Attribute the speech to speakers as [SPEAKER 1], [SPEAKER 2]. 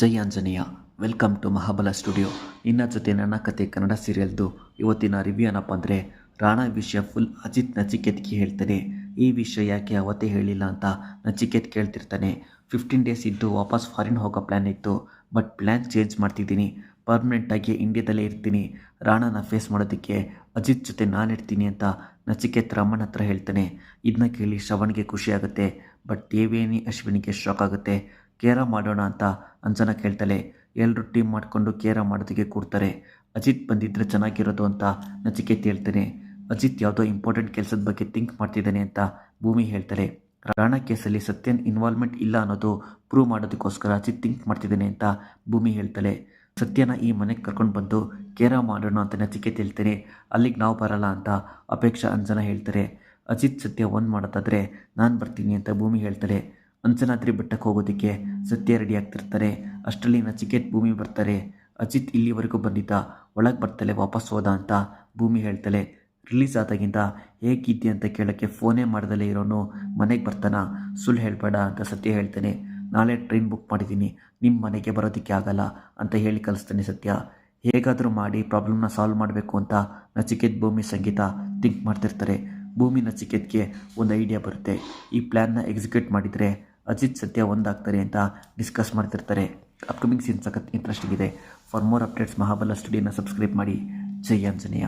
[SPEAKER 1] Jai Anjaneya, welcome to Mahabala studio. ಇನ್ನ ಜೊತೆ ನನ್ನ ಕತೆ ಕನ್ನಡ ಸೀರಿಯಲ್ದು ಇವತ್ತಿನ ರಿವ್ಯೂ ಏನಪ್ಪ ಅಂದರೆ, ರಾಣಾ ವಿಷಯ ಫುಲ್ ಅಜಿತ್ ನಚಿಕೇತ್ಗೆ ಹೇಳ್ತಾನೆ. ಈ ವಿಷಯ ಯಾಕೆ ಅವತ್ತೇ ಹೇಳಿಲ್ಲ ಅಂತ ನಚಿಕೇತ್ ಕೇಳ್ತಿರ್ತಾನೆ. ಫಿಫ್ಟೀನ್ ಡೇಸ್ ಇದ್ದು ವಾಪಸ್ ಫಾರಿನ್ ಹೋಗೋ ಪ್ಲ್ಯಾನ್ ಇತ್ತು. ಬಟ್ ಪ್ಲ್ಯಾನ್ ಚೇಂಜ್ ಮಾಡ್ತಿದ್ದೀನಿ. ಪರ್ಮನೆಂಟಾಗಿ ಇಂಡಿಯಾದಲ್ಲೇ ಇರ್ತೀನಿ. ರಾಣಾನ ಫೇಸ್ ಮಾಡೋದಕ್ಕೆ ಅಜಿತ್ ಜೊತೆ ನಾನು ಇರ್ತೀನಿ ಅಂತ ನಚಿಕೇತ್ ರಾಮಣ್ಣ ಹತ್ರ ಹೇಳ್ತಾನೆ. ಇದನ್ನ ಕೇಳಿ ಶ್ರವಣ್ಗೆ ಖುಷಿಯಾಗುತ್ತೆ ಬಟ್ ದೇವೇನಿ ಅಶ್ವಿನಿಗೆ ಶಾಕ್ ಆಗುತ್ತೆ. ಕೇರ ಮಾಡೋಣ ಅಂತ ಅಂಜನ ಕೇಳ್ತಾಳೆ ಎಲ್ಲರೂ ಟೀಮ್ ಮಾಡಿಕೊಂಡು ಕೇರ ಮಾಡೋದಕ್ಕೆ ಕೊಡ್ತಾರೆ. ಅಜಿತ್ ಬಂದಿದ್ದರೆ ಚೆನ್ನಾಗಿರೋದು ಅಂತ ನಚಿಕೇತ್ ಹೇಳ್ತಾನೆ ಅಜಿತ್ ಯಾವುದೋ ಇಂಪಾರ್ಟೆಂಟ್ ಕೆಲಸದ ಬಗ್ಗೆ ಥಿಂಕ್ ಮಾಡ್ತಿದ್ದಾನೆ ಅಂತ ಭೂಮಿ ಹೇಳ್ತಾರೆ ರಾಣಾ ಕೇಸಲ್ಲಿ ಸತ್ಯನ್ ಇನ್ವಾಲ್ವ್ಮೆಂಟ್ ಇಲ್ಲ ಅನ್ನೋದು ಪ್ರೂವ್ ಮಾಡೋದಕ್ಕೋಸ್ಕರ ಅಜಿತ್ ಥಿಂಕ್ ಮಾಡ್ತಿದ್ದಾನೆ ಅಂತ ಭೂಮಿ ಹೇಳ್ತಾಳೆ ಸತ್ಯನ ಈ ಮನೆಗೆ ಕರ್ಕೊಂಡು ಬಂದು ಕೇರ ಮಾಡೋಣ ಅಂತ ನಚಿಕೇತ್ ಹೇಳ್ತಾನೆ ಅಲ್ಲಿಗೆ ನಾವು ಬರಲ್ಲ ಅಂತ ಅಪೇಕ್ಷಾ ಅಂಜನ ಹೇಳ್ತಾರೆ. ಅಜಿತ್ ಸತ್ಯ ಒಂದು ಮಾಡೋದಾದರೆ ನಾನು ಬರ್ತೀನಿ ಅಂತ ಭೂಮಿ ಹೇಳ್ತಾಳೆ ಅಂಜನಾದ್ರಿ ಬೆಟ್ಟಕ್ಕೆ ಹೋಗೋದಕ್ಕೆ ಸತ್ಯ ರೆಡಿ ಆಗ್ತಿರ್ತಾರೆ. ಅಷ್ಟರಲ್ಲಿ ನಚಿಕೇತ್ ಭೂಮಿ ಬರ್ತಾರೆ. ಅಜಿತ್ ಇಲ್ಲಿವರೆಗೂ ಬಂದಿದ್ದ, ಒಳಗೆ ಬರ್ತಾಳೆ, ವಾಪಸ್ ಹೋದ ಅಂತ ಭೂಮಿ ಹೇಳ್ತಾಳೆ. ರಿಲೀಸ್ ಆದಾಗಿಂದ ಹೇಗಿದ್ದೆ ಅಂತ ಕೇಳೋಕ್ಕೆ ಫೋನೇ ಮಾಡ್ದಲೇ ಇರೋನು ಮನೆಗೆ ಬರ್ತಾನ? ಸುಳ್ಳು ಹೇಳಬೇಡ ಅಂತ ಸತ್ಯ ಹೇಳ್ತಾನೆ. ನಾಳೆ ಟ್ರೈನ್ ಬುಕ್ ಮಾಡಿದ್ದೀನಿ. ನಿಮ್ಮ ಮನೆಗೆ ಬರೋದಕ್ಕೆ ಆಗಲ್ಲ ಅಂತ ಹೇಳಿ ಕಲಿಸ್ತಾನೆ ಸತ್ಯ. ಹೇಗಾದರೂ ಮಾಡಿ ಪ್ರಾಬ್ಲಮ್ನ ಸಾಲ್ವ್ ಮಾಡಬೇಕು ಅಂತ ನಚಿಕೇತ್ ಭೂಮಿ ಸಂಗೀತ ಥಿಂಕ್ ಮಾಡ್ತಿರ್ತಾರೆ. ಭೂಮಿ ನಚಿಕೇತ್ಗೆ ಒಂದು ಐಡಿಯಾ ಬರುತ್ತೆ. ಈ ಪ್ಲ್ಯಾನ್ನ ಎಕ್ಸಿಕ್ಯೂಟ್ ಮಾಡಿದರೆ ಅಜಿತ್ ಸತ್ಯ ಒಂದಾಗ್ತಾರೆ ಅಂತ ಡಿಸ್ಕಸ್ ಮಾಡ್ತಿರ್ತಾರೆ. ಅಪ್ಕಮಿಂಗ್ ಸೀನ್ ಸಖತ್ ಇಂಟ್ರೆಸ್ಟಿಂಗ್ ಇದೆ ಫಾರ್ ಮೋರ್ ಅಪ್ಡೇಟ್ಸ್ ಮಹಾಬಲ ಸ್ಟುಡಿಯೋನ ಸಬ್ಸ್ಕ್ರೈಬ್ ಮಾಡಿ. ಜೈ ಆಂಜನೇಯ.